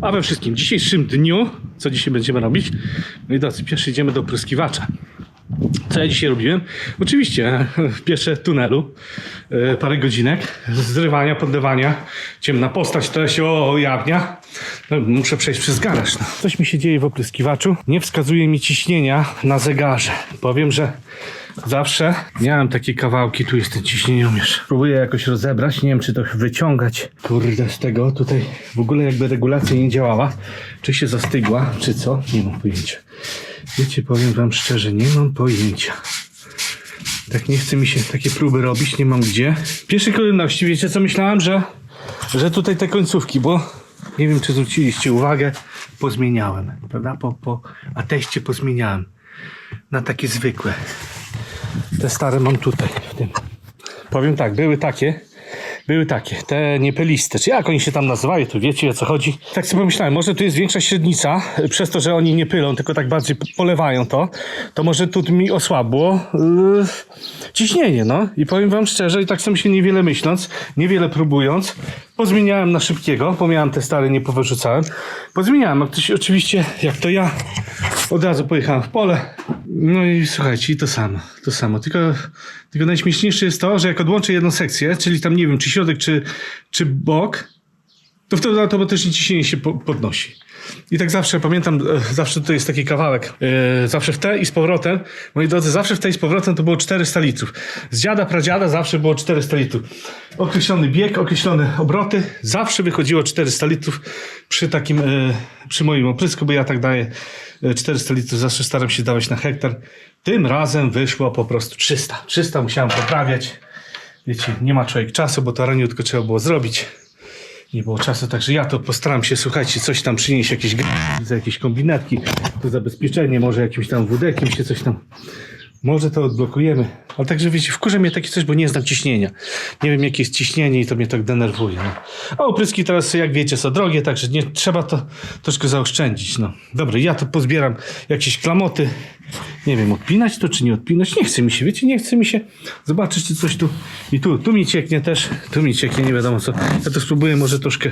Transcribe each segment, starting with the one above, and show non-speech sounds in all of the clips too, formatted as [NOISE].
A we wszystkim dzisiejszym dniu, co dzisiaj będziemy robić? No i drodzy, pierwszy idziemy do pryskiwacza. Co ja dzisiaj robiłem? Oczywiście [LAUGHS] pieszę tunelu, e, parę godzinek, zrywania, podlewania, ciemna postać, to się ujawnia. No, muszę przejść przez garaż. No. Coś mi się dzieje w opryskiwaczu. Nie wskazuje mi ciśnienia na zegarze. Powiem, że zawsze miałem takie kawałki, tu jest ten ciśnieniomierz. Próbuję jakoś rozebrać, nie wiem czy to wyciągać. Kurde, z tego tutaj w ogóle jakby regulacja nie działała. Czy się zastygła, czy co? Nie mam pojęcia. Wiecie, powiem wam szczerze, nie mam pojęcia. Tak nie chce mi się takie próby robić, nie mam gdzie. W pierwszej kolejności, wiecie co myślałem, że, że tutaj te końcówki, bo nie wiem czy zwróciliście uwagę, pozmieniałem, prawda? Po, po ateście pozmieniałem na takie zwykłe. Te stare mam tutaj, w tym. Powiem tak, były takie, były takie, te niepeliste, czy jak oni się tam nazywają, to wiecie o co chodzi. Tak sobie pomyślałem, może tu jest większa średnica, y, przez to, że oni nie pylą, tylko tak bardziej polewają to, to może tu mi osłabło yy, ciśnienie, no. I powiem wam szczerze, i tak sobie się niewiele myśląc, niewiele próbując, pozmieniałem na szybkiego, bo miałem te stare, nie powyrzucałem. Pozmieniałem, oczywiście, jak to ja, od razu pojechałem w pole. No i słuchajcie, to samo, to samo. Tylko, tylko najśmieszniejsze jest to, że jak odłączę jedną sekcję, czyli tam nie wiem, czy środek, czy, czy bok, to wtedy automatycznie ciśnienie się po, podnosi. I tak zawsze, pamiętam, e, zawsze to jest taki kawałek, e, zawsze w te i z powrotem, moi drodzy, zawsze w te i z powrotem to było 400 litrów. Z dziada, pradziada zawsze było 400 litrów. Określony bieg, określone obroty, zawsze wychodziło 400 litrów przy takim, e, przy moim oprysku, bo ja tak daję e, 400 litrów, zawsze staram się dawać na hektar. Tym razem wyszło po prostu 300. 300 musiałem poprawiać. Wiecie, nie ma człowiek czasu, bo to raniutko trzeba było zrobić nie było czasu, także ja to postaram się, słuchajcie, coś tam przynieść, jakieś, za jakieś kombinatki, to zabezpieczenie, może jakimś tam wódekiem się coś tam, może to odblokujemy. Ale także wiecie, wkurza mnie takie coś, bo nie znam ciśnienia. Nie wiem, jakie jest ciśnienie i to mnie tak denerwuje. No. A opryski teraz, jak wiecie, są drogie, także nie trzeba to troszkę zaoszczędzić. No. Dobra, ja to pozbieram jakieś klamoty. Nie wiem, odpinać to czy nie odpinać. Nie chce mi się, wiecie, nie chce mi się zobaczyć, czy coś tu i tu. Tu mi cieknie też, tu mi cieknie, nie wiadomo co. Ja to spróbuję może troszkę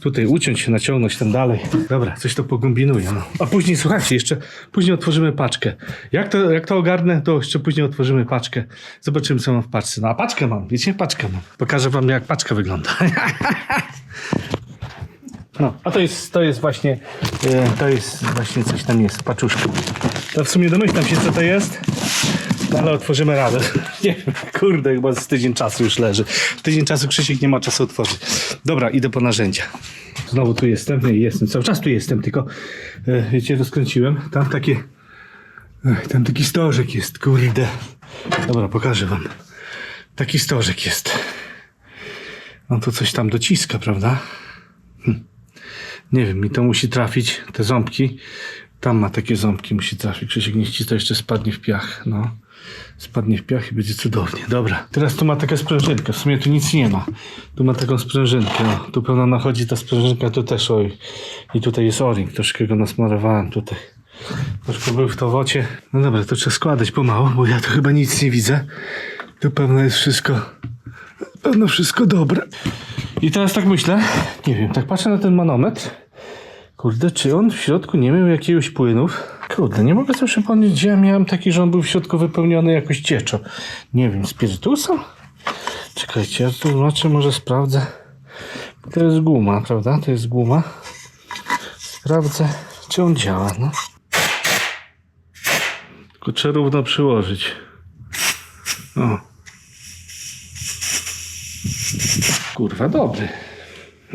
tutaj uciąć, naciągnąć tam dalej. Dobra, coś to pogombinuję. No. A później, słuchajcie, jeszcze później otworzymy paczkę. Jak to, jak to ogarnę, [LAUGHS] to jeszcze później otworzymy paczkę. Zobaczymy, co mam w paczce. No a paczkę mam, wiecie, paczkę mam. Pokażę wam, jak paczka wygląda. [LAUGHS] No, a to jest, to jest właśnie, e, to jest właśnie coś tam jest, paczuszka. To w sumie domyślam się, co to jest, no, ale otworzymy razem. [LAUGHS] Nie wiem, kurde, chyba z tydzień czasu już leży. Tydzień czasu Krzysiek nie ma czasu otworzyć. Dobra, idę po narzędzia. Znowu tu jestem, nie jestem, cały czas tu jestem, tylko e, wiecie, rozkręciłem, tam takie, ech, tam taki stożek jest, kurde. Dobra, pokażę wam. Taki stożek jest. On tu coś tam dociska, prawda? Nie wiem, mi to musi trafić, te ząbki. Tam ma takie ząbki, musi trafić. Krzysiek nie to jeszcze spadnie w piach. No. Spadnie w piach i będzie cudownie. Dobra. Teraz tu ma taka sprężynka. W sumie tu nic nie ma. Tu ma taką sprężynkę. No. Tu pewno nachodzi ta sprężynka, tu też oj. I tutaj jest o-ring. Troszkę go nasmarowałem tutaj. Troszkę był w to wocie. No dobra, to trzeba składać pomału, bo ja tu chyba nic nie widzę. Tu pewno jest wszystko Pewno wszystko dobre. I teraz tak myślę, nie wiem, tak patrzę na ten manometr. Kurde, czy on w środku nie miał jakiegoś płynów? Kurde, nie mogę sobie przypomnieć, gdzie ja miałem taki, że on był w środku wypełniony jakoś cieczą. Nie wiem, spirytusem? Czekajcie, ja tu zobaczę, może sprawdzę. To jest guma, prawda? To jest guma. Sprawdzę, czy on działa, no. Tylko trzeba równo przyłożyć. O. Kurwa, dobry.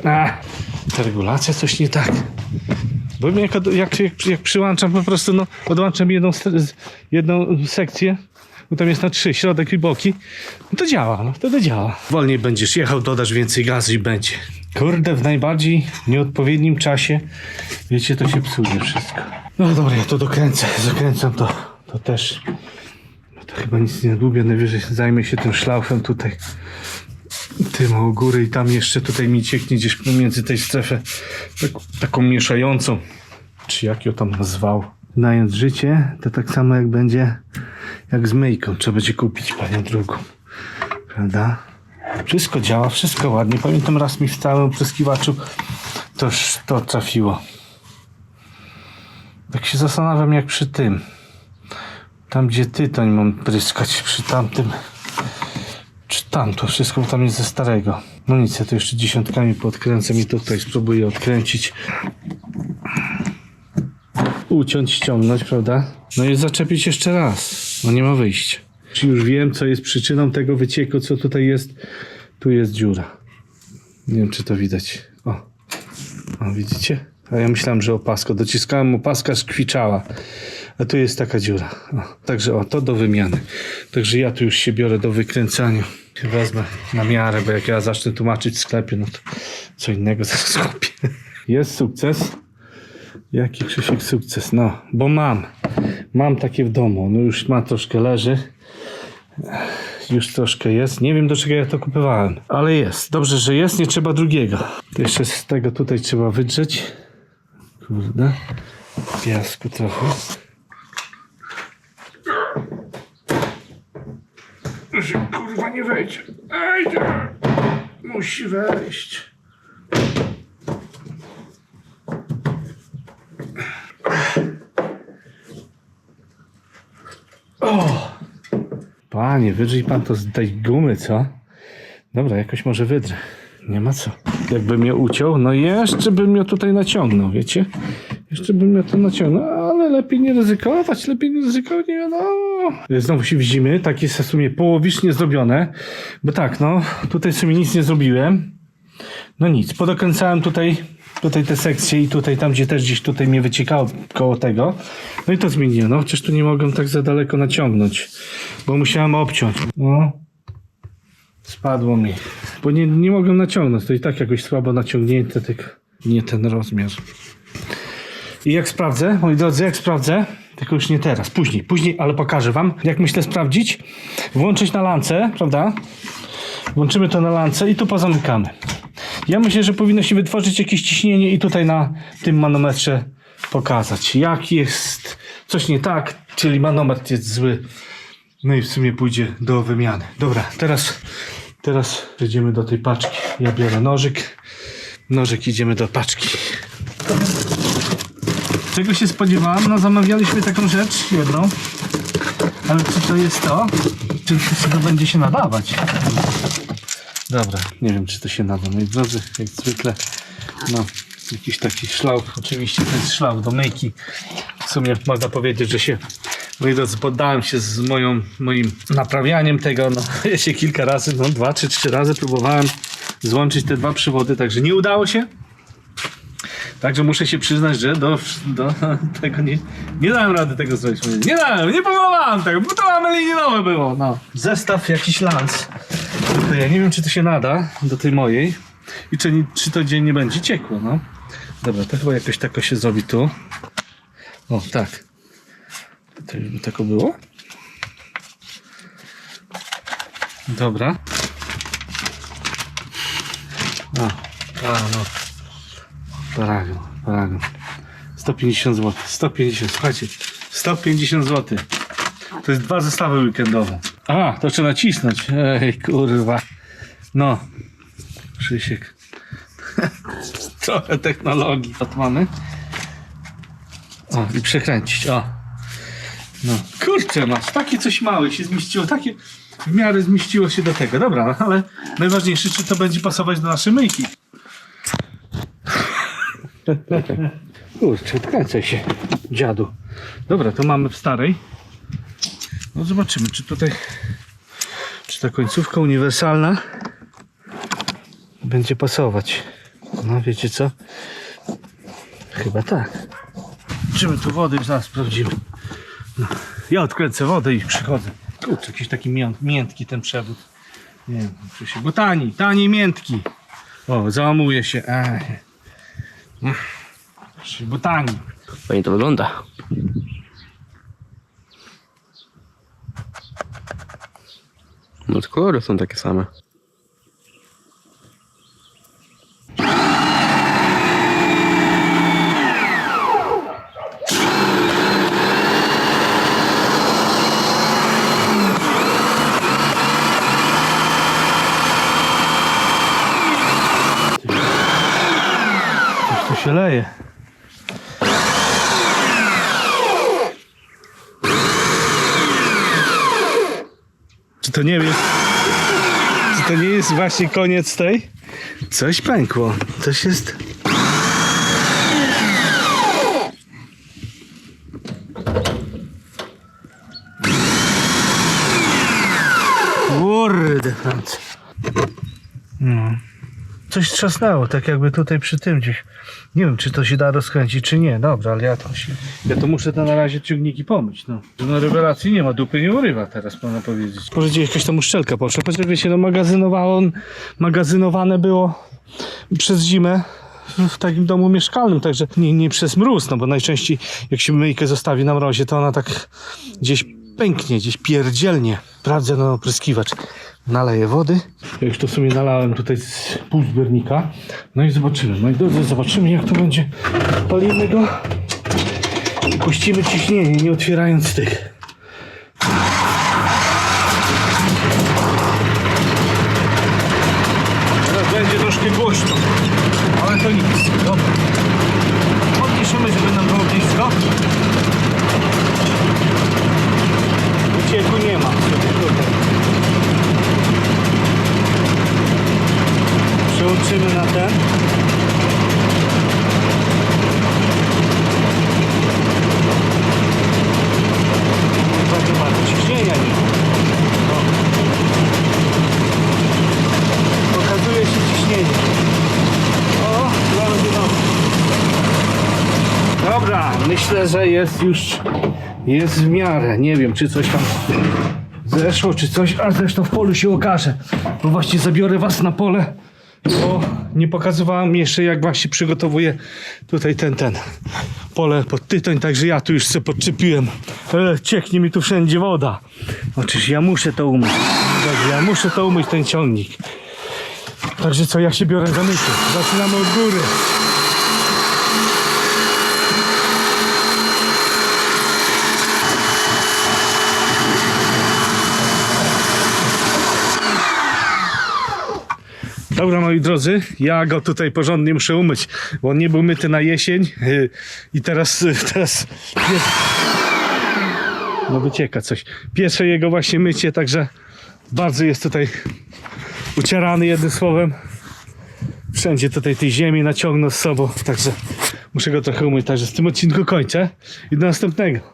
A, ta regulacja coś nie tak. Bo jak, jak, jak, jak przyłączam po prostu, no, odłączam jedną, jedną sekcję, bo tam jest na trzy, środek i boki, no to działa, no wtedy działa. Wolniej będziesz jechał, dodasz więcej gazu i będzie. Kurde, w najbardziej nieodpowiednim czasie, wiecie, to się psuje wszystko. No dobra, ja to dokręcę, zakręcam to, to też. No to chyba nic nie lubię, najwyżej zajmę się tym szlaufem tutaj tym o góry i tam jeszcze tutaj mi cieknie gdzieś pomiędzy tej strefę tak, taką mieszającą, czy jak ją tam nazwał. Znając życie, to tak samo jak będzie jak z myjką. Trzeba będzie kupić panią drugą. Prawda? Wszystko działa, wszystko ładnie. Pamiętam raz mi w całym opryskiwaczu to toż to trafiło. Tak się zastanawiam jak przy tym. Tam gdzie tytoń mam pryskać przy tamtym. Czy tam to wszystko bo tam jest ze starego. No nic, ja to jeszcze dziesiątkami podkręcę i tutaj spróbuję odkręcić. Uciąć, ściągnąć, prawda? No i zaczepić jeszcze raz. No nie ma wyjścia. Już wiem, co jest przyczyną tego wycieku, co tutaj jest? Tu jest dziura. Nie wiem, czy to widać. O, o widzicie? A ja myślałem, że opasko. Dociskałem opaska, skwiczała. A tu jest taka dziura. O, także o, to do wymiany. Także ja tu już się biorę do wykręcania. Wezmę na miarę, bo jak ja zacznę tłumaczyć w sklepie, no to co innego [LAUGHS] zaraz kupię. Jest sukces. Jaki Krzysiek sukces? No, bo mam. Mam takie w domu. No już ma troszkę leży. Już troszkę jest. Nie wiem do czego ja to kupowałem. Ale jest. Dobrze, że jest. Nie trzeba drugiego. Jeszcze z tego tutaj trzeba wydrzeć. Kurde. Piasku trochę. Że kurwa nie wejdzie. Ejdzie. Musi wejść. Panie, wydrzyj pan to z tej gumy, co? Dobra, jakoś może wydrę. Nie ma co. Jakby mnie uciął, no jeszcze bym mnie tutaj naciągnął, wiecie? Jeszcze bym mnie to naciągnął, ale lepiej nie ryzykować, lepiej nie ryzykować, nie wiadomo. Znowu się widzimy, tak jest w sumie połowicznie zrobione, bo tak, no, tutaj w sumie nic nie zrobiłem. No nic, podokręcałem tutaj, tutaj te sekcje i tutaj tam, gdzie też gdzieś tutaj mnie wyciekało koło tego. No i to zmieniłem, no chociaż tu nie mogłem tak za daleko naciągnąć, bo musiałem obciąć. No, spadło mi, bo nie, nie mogłem naciągnąć, to i tak jakoś słabo naciągnięte, tylko nie ten rozmiar. I jak sprawdzę, moi drodzy, jak sprawdzę, tylko już nie teraz, później, później, ale pokażę wam, jak myślę sprawdzić, włączyć na lance, prawda? Włączymy to na lance i tu pozamykamy. Ja myślę, że powinno się wytworzyć jakieś ciśnienie i tutaj na tym manometrze pokazać, jak jest coś nie tak, czyli manometr jest zły. No i w sumie pójdzie do wymiany. Dobra, teraz, teraz przejdziemy do tej paczki. Ja biorę nożyk. Nożyk idziemy do paczki. Czego się spodziewałem? No zamawialiśmy taką rzecz jedną. Ale czy to jest to? Czy to będzie się nadawać? Dobra, nie wiem czy to się nada. Moi drodzy, jak zwykle, no, jakiś taki szlauch. Oczywiście to jest szlauch do myjki. W sumie można powiedzieć, że się, moi drodzy, poddałem się z moją, moim naprawianiem tego. No, [LAUGHS] ja się kilka razy, no dwa czy trzy razy próbowałem złączyć te dwa przywody, także nie udało się. Także muszę się przyznać, że do, do [LAUGHS] tego nie, nie dałem rady tego zrobić. Nie dałem, nie próbowałem tego, bo to amelininowe było. No. Zestaw jakiś lans. Ja nie wiem, czy to się nada do tej mojej i czy, czy to dzień nie będzie ciekło, no. Dobra, to chyba jakoś tako się zrobi tu. O, tak. To już by tako było? Dobra. A, a no. Paragon, paragon. 150 zł. 150, słuchajcie. 150 zł. To jest dwa zestawy weekendowe. A, to trzeba nacisnąć. Ej, kurwa. No. Krzysiek. [LAUGHS] Trochę technologii. Mamy. O, i przekręcić. O. No. Kurczę, masz. Takie coś małe się zmieściło. Takie w miarę zmieściło się do tego. Dobra, ale najważniejsze, czy to będzie pasować do naszej myjki. [LAUGHS] Kurczę, kręcę się, dziadu. Dobra, to mamy w starej. No zobaczymy, czy tutaj, czy ta końcówka uniwersalna będzie pasować. No wiecie co? Chyba tak. Czymy tu wody, zaraz sprawdzimy. No. Ja odkręcę wodę i przychodzę. Kurczę, jakiś taki mię- miętki ten przewód. Nie wiem, Krzysiek, bo tani, tani miętki. O, załamuje się. Ej. Bo tani. Fajnie to wygląda. No kolory są takie same. dzieje. Czy to nie jest... Czy to nie jest właśnie koniec tej? Coś pękło. Coś jest... Kurde. No. Coś trzasnęło, tak jakby tutaj przy tym gdzieś. Nie wiem, czy to się da rozkręcić, czy nie. Dobra, ale ja to się... Ja to muszę to na razie ciągniki pomyć, no. No rewelacji nie ma, dupy nie urywa teraz, można powiedzieć. Może gdzieś jakaś tam uszczelka poszła, chociaż wiecie, no magazynowało, magazynowane było przez zimę w takim domu mieszkalnym, także nie, nie przez mróz, no bo najczęściej jak się myjkę zostawi na mrozie, to ona tak gdzieś pęknie, gdzieś pierdzielnie. Sprawdzę na opryskiwacz. Naleję wody. Ja już to sobie nalałem tutaj z pół zbiornika. No i zobaczymy. Moi drodzy, zobaczymy jak to będzie. Palimy go i puścimy ciśnienie, nie otwierając tych. Myślę, że jest już jest w miarę. Nie wiem, czy coś tam zeszło, czy coś, a zresztą w polu się okaże. Bo właśnie zabiorę was na pole, bo nie pokazywałem jeszcze, jak właśnie przygotowuję tutaj ten, ten pole pod tytoń, także ja tu już sobie podczepiłem. E, cieknie mi tu wszędzie woda. Oczywiście ja muszę to umyć. Także ja muszę to umyć, ten ciągnik. Także co, ja się biorę za mycie. Zaczynamy od góry. Dobra, moi drodzy, ja go tutaj porządnie muszę umyć, bo on nie był myty na jesień yy, i teraz, yy, teraz no wycieka coś. Pierwsze jego właśnie mycie, także bardzo jest tutaj ucierany jednym słowem. Wszędzie tutaj tej ziemi naciągnął z sobą, także muszę go trochę umyć. Także z tym odcinku kończę i do następnego.